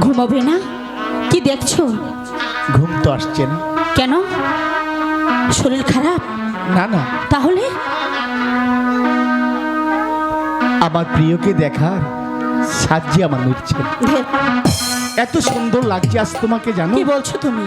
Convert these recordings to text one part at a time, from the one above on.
ঘুমাবে না? কি দেখছ? ঘুম তো আসছে না। কেন? শরীর খারাপ? না না। তাহলে? আমার প্রিয়কে দেখার সাজি আমার মিটছে এত সুন্দর লাগছে আজ তোমাকে জানো? কি বলছো তুমি?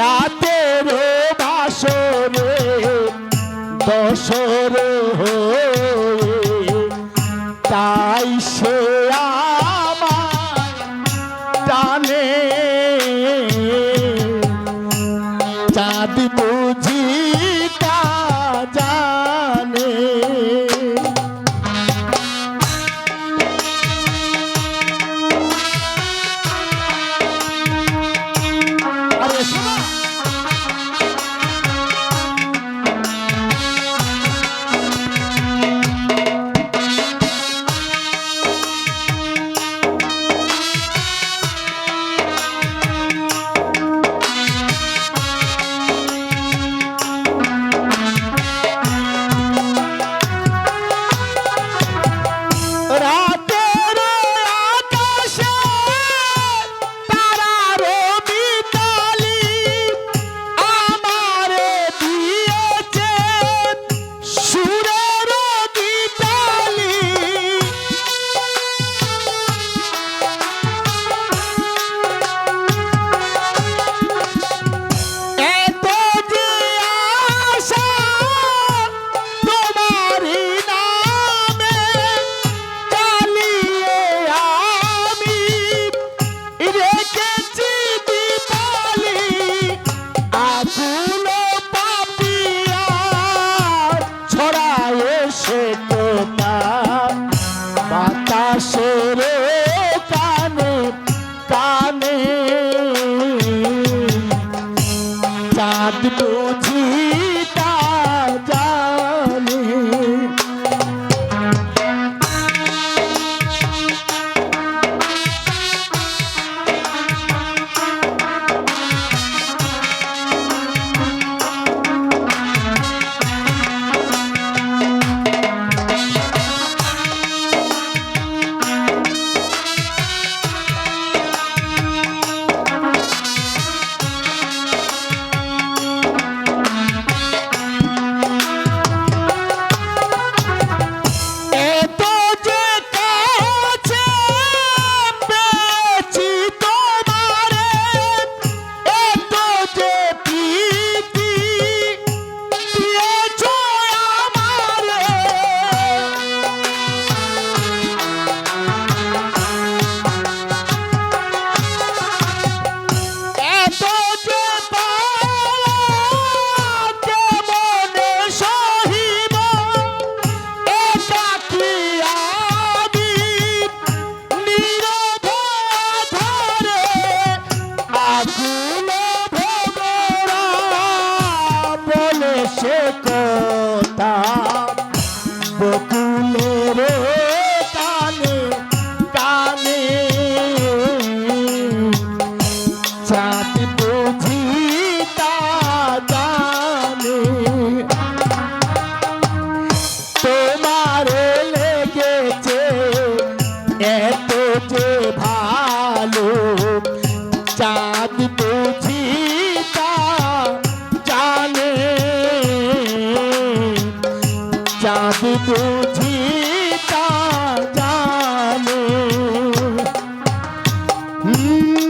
রাতের বাসরে দশর তাই সে টানে। চাঁদ বুঝি ছড়ায় তো বাতাসে রে কানে কানে চাঁদ সে কথা বকুলের কানে কানে চাঁদ সব বুঝি তা জানো। হুম